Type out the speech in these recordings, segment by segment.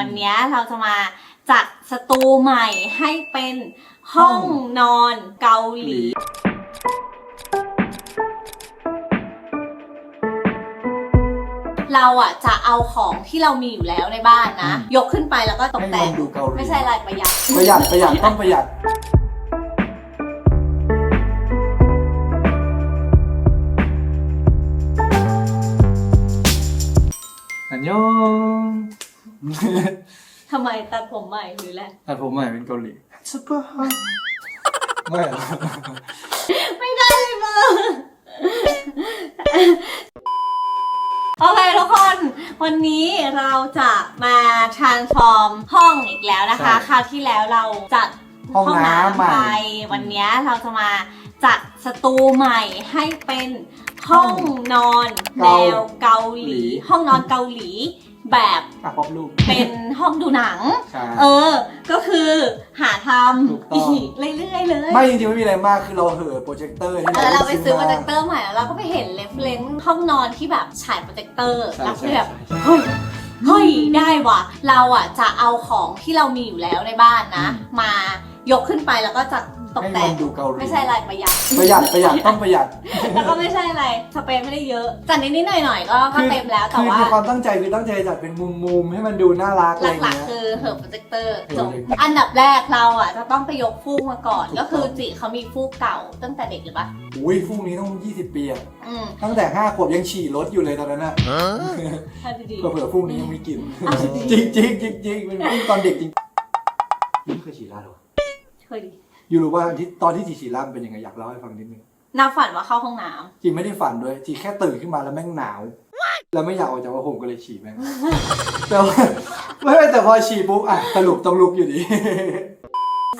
วันนี้เราจะมาจัดสตูใหม่ให้เป็นห้องนอนเกาหลี เราอะจะเอาของที่เรามีอยู่แล้วในบ้านนะ ยกขึ้นไปแล้วก็ตกให้แต่มังนดูเกาหลีไม่ใช่อะไรประหยัดประหยัดประหยัดต้องประหยัด อันยอง ทำไมตัดผมใหม่หรืออะไรแต่ผมใหม่เป็นเกาหลีซุปเปอร์ไม่หรอกไม่ได้เลยมึงโอเคทุกคน วันนี้เราจะมา transform ห้องอีกแล้วนะคะ คราวที่แล้วเราจัดห้องน้ำใหม่ไป วันนี้เราจะมาจัดสตูใหม่ให้เป็นห้องนอนแนวเกาหลี ห้องนอนเกาหลี แบบอะป๊อปลูก เป็นห้องดูหนัง ใช่ เออ ก็คือหาทถูกำต้อง อีกเรื่อยๆเลยไม่จริงๆไม่มีอะไรมากคือเราเหอะโปรเจคเตอร์ที่เออเราไปซื้อโปรเจคเตออร์ใหม่แล้วเราก็ไปเห็นเรฟเลนห้องนอนที่แบบฉายโปรเจคเตอร์ใช่แล้วก็ใช่แบบ ใช่ เฮ้ย เฮ้ย ได้ว่ะ เราอะจะเอาของที่เรามีอยู่แล้วในบ้านนะ มายกขึ้นไปแล้วก็จะ ตกให้แต่มังนดูเกาหลีไม่ใช่อะไรประหยัด ประหยัดประหยัดต้องประหยัดแล้วก็ไม่ใช่อะไรสเปรย์ไม่ได้เยอะจัดนิดๆหน่อยๆก็ก็เต็มแล้วแต่คือว่า คือความตั้งใจคือตั้งใจจัดเป็นมุมๆให้มันดูน่ารักอะไรหลักเงี้ย ๆ คือเหอะโปรเจคเตอร์เออจบเลยอันดับแรกเราอะจะต้องไปยกฟูกมาก่อน ถูกต้อง ก็คือจิเขามีฟูกเก่าตั้งแต่เด็กหรือปะอุ้ยฟูกนี้ต้อง 20 ปีอะอืมตั้งแต่5ขวบยังฉี่รถอยู่เลยตอนนั้นอะถ้าดี เผื่อๆฟูกนี้ยังไม่กิน อ้าวจริง จริงจริงจริงๆเป็นฟูกตอนเด็กจริงไม่เคยฉี่ราดหรอๆเคยดี ยูรู้ว่าที่ตอนที่จีฉี่ราดมันเป็นยังไงอยากเล่าให้ฟังนิดนึงนาฝันว่าเข้าห้องน้ำจีไม่ได้ฝันด้วยจีแค่ตื่นขึ้นมาแล้วแม่งหนาว แล้วไม่อยากออกจากผ้าห่มก็เลยฉี่แม่งแต่ว่าไม่ไม่แต่พอฉี่ปุ๊บอะสรุปต้องลุกอยู่ดี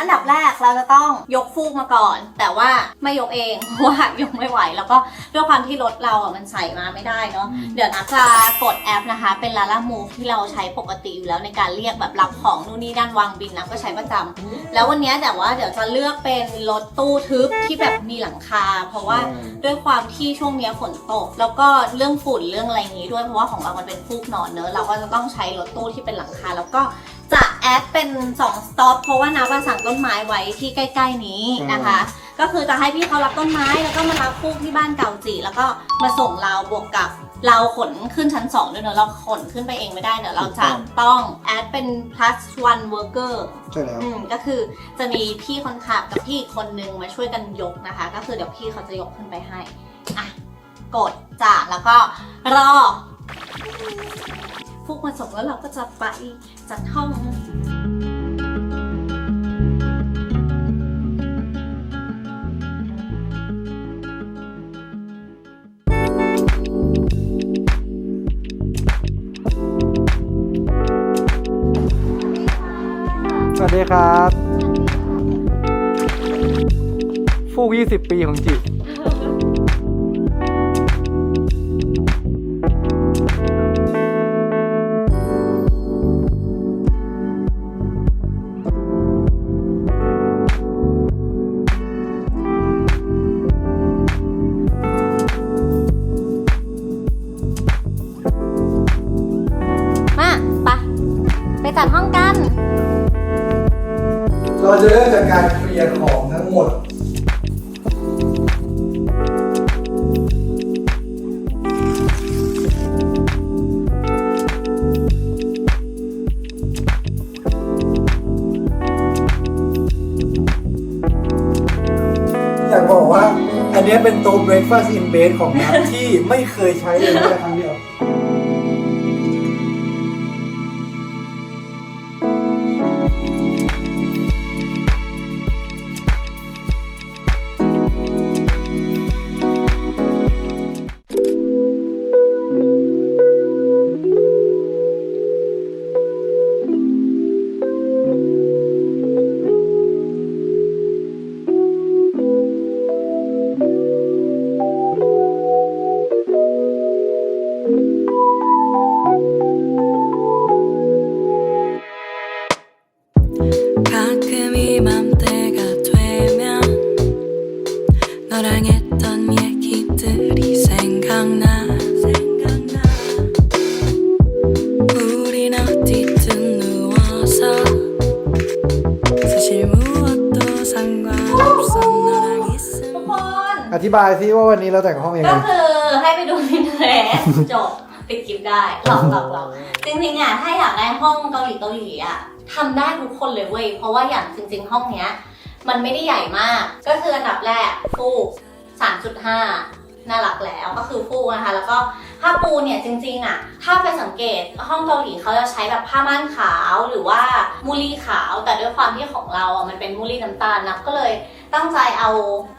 อันดับแรกเราจะต้องยกฟูกมาก่อน แต่ว่าไม่ยกเองเพราะว่ายกไม่ไหว แล้วก็ด้วยความที่รถเราอะมันใส่มาไม่ได้เนาะอืมเดี๋ยวนับจะกดแอปนะคะ เป็นลาล่ามูฟที่เราใช้ปกติอยู่แล้วในการเรียกแบบรับของนู่นนี่นั่นวางบินนะก็ใช้ประจำแล้ววันนี้แต่ว่าเดี๋ยวจะเลือกเป็นรถตู้ทึบที่แบบมีหลังคา เพราะว่าด้วยความที่ช่วงเนี้ยฝนตก แล้วก็เรื่องฝุ่นเรื่องอะไรอย่างนี้ด้วยเพราะว่าของเรามันเป็นฟูกนอนเนอะเราก็จะต้องใช้รถตู้ที่เป็นหลังคาแล้วก็จะ แอดเป็น2สต็อปเพราะว่านาว่าสั่งต้นไม้ไว้ที่ใกล้ ๆ นี้นะคะ ก็คือจะให้พี่เขารับต้นไม้แล้วก็มารับฟูกที่บ้านเก่าจีแล้วก็มาส่งเราบวกกับเราขนขึ้นชั้น 2 ด้วยเนอะเราขนขึ้นไปเองไม่ได้เนอะเราจะต้องแอดเป็น plus one worker ใช่แล้วอืมก็คือจะมีพี่คนขับกับพี่อีกคนนึงมาช่วยกันยกนะคะ ก็คือเดี๋ยวพี่เขาจะยกขึ้นไปให้อะกดจ้ะแล้วก็รอ พวกมาส่งแล้วเราก็จะไปจัดห้องสวัสดีครับฟูก20 ปีของจิ จัดห้องกัน เราจะเริ่มจากการเคลียร์ของทั้งหมด อยากบอกว่า อันเนี้ยเป็นโต๊ะ breakfast in bed ของน้ำที่ไม่เคยใช้เลยแม้แต่ครั้งเดียว บายซิว่าวันนี้เราแต่งห้องยังไง ก็คือให้ไปดูพินเทรสจบปิดคลิปได้หลอกหลอกหลอกจริงๆอะถ้าอยากได้ห้องเกาหลีเกาหลีอะทำได้ทุกคนเลยเว้ยเพราะว่าอย่างจริง ๆ ห้องเนี้ย มันไม่ได้ใหญ่มาก ก็คืออันดับแรกฟูก3.5 น่ารักแล้วก็คือฟูกนะคะ แล้วก็ ผ้าปูเนี่ยจริงๆอะถ้าไปสังเกตห้องเกาหลีเขาจะใช้แบบผ้าม่านขาวหรือว่ามูลี่ขาว แต่ด้วยความที่ของเราอะมันเป็นมูลี่น้ำตาลนะก็เลยตั้งใจเอา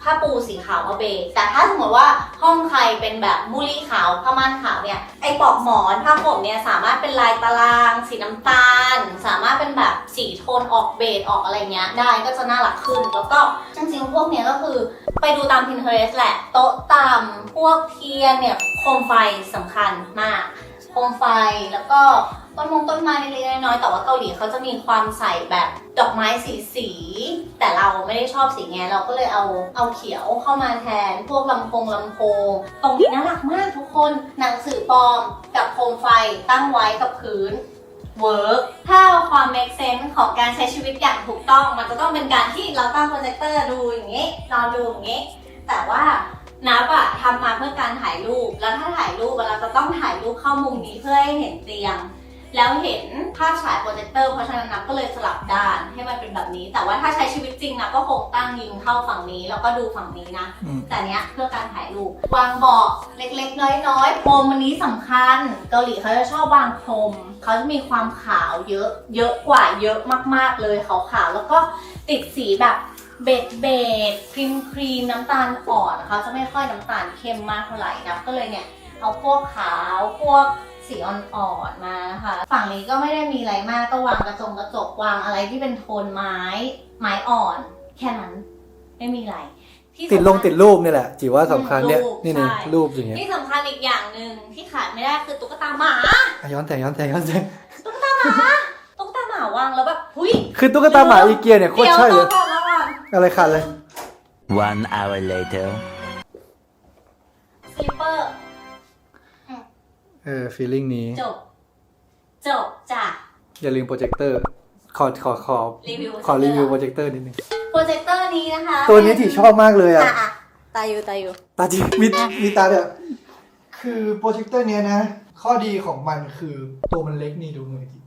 ผ้าปูสีขาวมาเบรแต่ถ้าสมมติว่าห้องใครเป็นแบบมูลี่ขาวผ้าม่านขาวเนี่ยไอปลอกหมอนผ้าห่มเนี่ยสามารถเป็นลายตาราง สีน้ำตาล สามารถเป็นแบบสีโทนออกเบจออกอะไรเงี้ยได้ก็จะน่ารักขึ้น แล้วก็จริงๆพวกเนี้ยก็คือไปดูตาม Pinterest แหละโต๊ะต่ำพวกเทียนเนี่ย คมไฟสำคัญมาก โคมไฟแล้วก็ต้นมงต้นไม้เล็กๆน้อยๆแต่ว่าเกาหลีเขาจะมีความใส่แบบดอกไม้สีสี แต่เราไม่ได้ชอบสีไงเราก็เลยเอาเอาเขียวเข้ามาแทน พวกลำโพงลำโพงตรงนี้น่ารักมากทุกคนหนังสือปลอมกับโคมไฟตั้งไว้กับพื้นเวิร์กถ้าเอาความ make sense ของการใช้ชีวิตอย่างถูกต้อง มันจะต้องเป็นการที่เราตั้งโปรเจคเตอร์ดูอย่างนี้นอนดูอย่างนี้ แต่ว่า นับอะทำมาเพื่อการถ่ายรูป แล้วถ้าถ่ายรูปอะเราจะต้องถ่ายรูปเข้ามุมนี้เพื่อให้เห็นเตียง แล้วเห็นภาพฉายโปรเจคเตอร์เพราะฉะนั้นนับก็เลยสลับด้านให้มันเป็นแบบนี้ แต่ว่าถ้าใช้ชีวิตจริงนะก็คงตั้งยิงเข้าฝั่งนี้แล้วก็ดูฝั่งนี้นะ อืม แต่เนี้ยเพื่อการถ่ายรูปวางเบาะเล็กๆ น้อยๆพรมอันนี้สำคัญ เกาหลีเขาจะชอบวางพรมเขาจะมีความขาวเยอะ เยอะกว่าเยอะมากๆเลยขาวๆแล้วก็ติดสีแบบ เบจเบจครีมครีมน้ำตาลอ่อนเขาจะไม่ค่อยน้ำตาลเข้มมากเท่าไหร่นะก็เลยเนี่ยเอาพวกขาวพวกสีอ่อนๆมานะคะฝั่งนี้ก็ไม่ได้มีอะไรมากก็วางกระจงกระจกวางอะไรที่เป็นโทนไม้ไม้อ่อน แค่นั้นไม่มีอะไรที่ติดลงสำคัญติดรูปนี่แหละจีว่าสำคัญเนี่ยรูปนี่นี่ใช่รูปอย่างเงี้ยที่สำคัญอีกอย่างหนึ่งที่ขาดไม่ได้คือตุ๊กตาหมาอะย้อนแต่งย้อนแต่งย้อนแต่งตุ๊กตาหมาวางแล้วแบบหุยคือตุ๊กตาหมาอีเกียเนี่ยโคตรเดี๋ยวใช่เลตัวย อะไรขาดเลย One hour later. สลิปเปอร์เออฟีลลิ่งนี้ จบ จบจ้ะ อย่าลืมโปรเจคเตอร์ ขอขอขอรีวิว ขอรีวิวโปรเจคเตอร์นิดนึง โปรเจคเตอร์นี้นะคะตัวนี้ที่ชอบมากเลยอะ อะอะตาอยู่ตาอยู่ ตาจีมีมีตาเนี่ยคือโปรเจคเตอร์เนี้ยนะ ข้อดีของมันคือตัวมันเล็กนี่ดูมือจี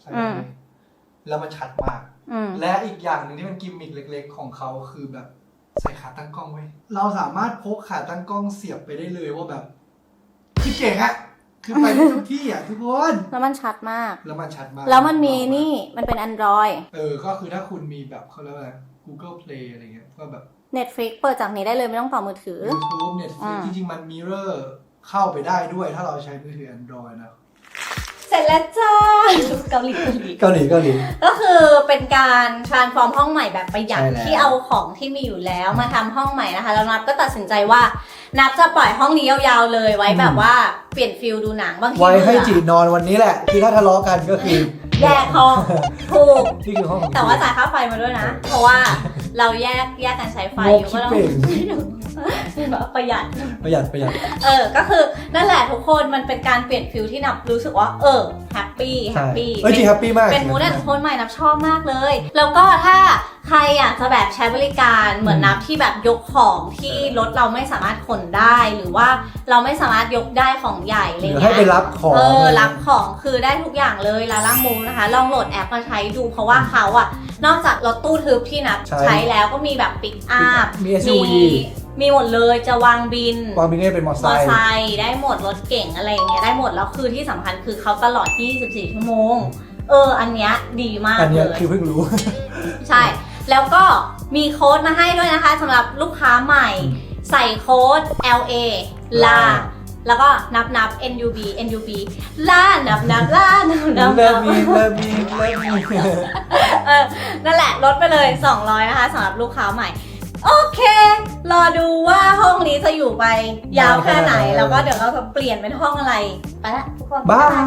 ใช่ไหมอืม แล้วมันชัดมาก อืมและอีกอย่างหนึ่งที่มันกิมมิคเล็ก ๆ ของเขาคือแบบใส่ขาตั้งกล้องไว้ เราสามารถพกขาตั้งกล้องเสียบไปได้เลยว่าแบบ คือเจ๋งอะคือไปได้ทุกที่อะทุกคน แล้วมันชัดมาก แล้วมันชัดมากแล้วมันมีนี่มันเป็น Android เออ ก็คือถ้าคุณมีแบบเขาเรียกว่าอะไร Google Play อะไรเงี้ย ก็แบบ Netflix เปิดจากนี้ได้เลยไม่ต้องต่อมือถือ YouTube Netflix อ่าจริงๆ มัน Mirror เข้าไปได้ด้วยถ้าเราใช้มือถือ Android นะเสร็ จแล้วจ้าเกาหลีเกาหลีเกาหลีเกาหลี ก็คือเป็นการ transform ห้องใหม่แบบประหยัดใช่แล้ว ที่เอาของที่มีอยู่แล้วมาทำห้องใหม่นะคะ แล้วนับก็ตัดสินใจว่านับจะปล่อยห้องนี้ยาวๆเลยไว้แบบว่าเปลี่ยนฟิลดูหนังบางทีไว้ให้เบื่อ จีนอนวันนี้แหละคือถ้าทะเลาะกันก็คือ แยกห้องถูก นี่คือห้องของแต่ว่าจีนจ่ายค่าไฟมาด้วยนะ เพราะว่าเราแยกแยกกันใช้ไฟอยู่ก็ต้องงบคิดเป่งประหยัด ประหยัดประหยัด เออ ก็คือนั่นแหละทุกคนมันเป็นการเปลี่ยนฟิลที่นับรู้สึกว่า เออแฮปปี้แฮใช่ปปี้เอ้ยจีแฮปปี้มาก เป็นมูดแอนโทนใหม่นับชอบมากเลย แล้วก็ถ้า ใครอยากจะแบบใช้บริการเหมือนนับที่แบบยกของที่รถเราไม่สามารถขนได้หรือว่าเราไม่สามารถยกได้ของใหญ่อะไรหรือเงี้ให้ยไปรับของเออรับของคือได้ทุกอย่างเลยลาล่ามูนะคะ ลองโหลดแอปมาใช้ดูเพราะว่าเขาอะนอกจากรถตู้ทึบที่นับใช่ ใช้แล้วก็มีแบบปิกอัพมี SUV มีหมดเลยจะวางบินวางบินเน่เป็นมอเตอร์มอไซเตอร์ค์ ไซค์ได้หมดรถเก่งอะไรอย่างเงี้ยได้หมดแล้วคือที่สำคัญคือเขาตลอด 24 ชั่วโมง เออ อันเนี้ยดีมากอันเลเนี้ยยคือเพิ่งรู้ ใช่ แล้วก็มีโค้ดมาให้ด้วยนะคะสำหรับลูกค้าใหม่ ใส่โค้ด LA ลา แล้วก็นับนับ NUB NUB ล่านับนับล่านับนับเริ่นัมบมีเริ่มมีเริ่มมีเออ นั่นแหละลดไปเลย 200 นะคะสำหรับลูกค้าใหม่ โอเค รอดูว่าห้องนี้จะอยู่ไปยาวแค่ไหน แล้วก็เดี๋ยวเราจะเปลี่ยนเป็นห้องอะไร ไปละทุกคนบาย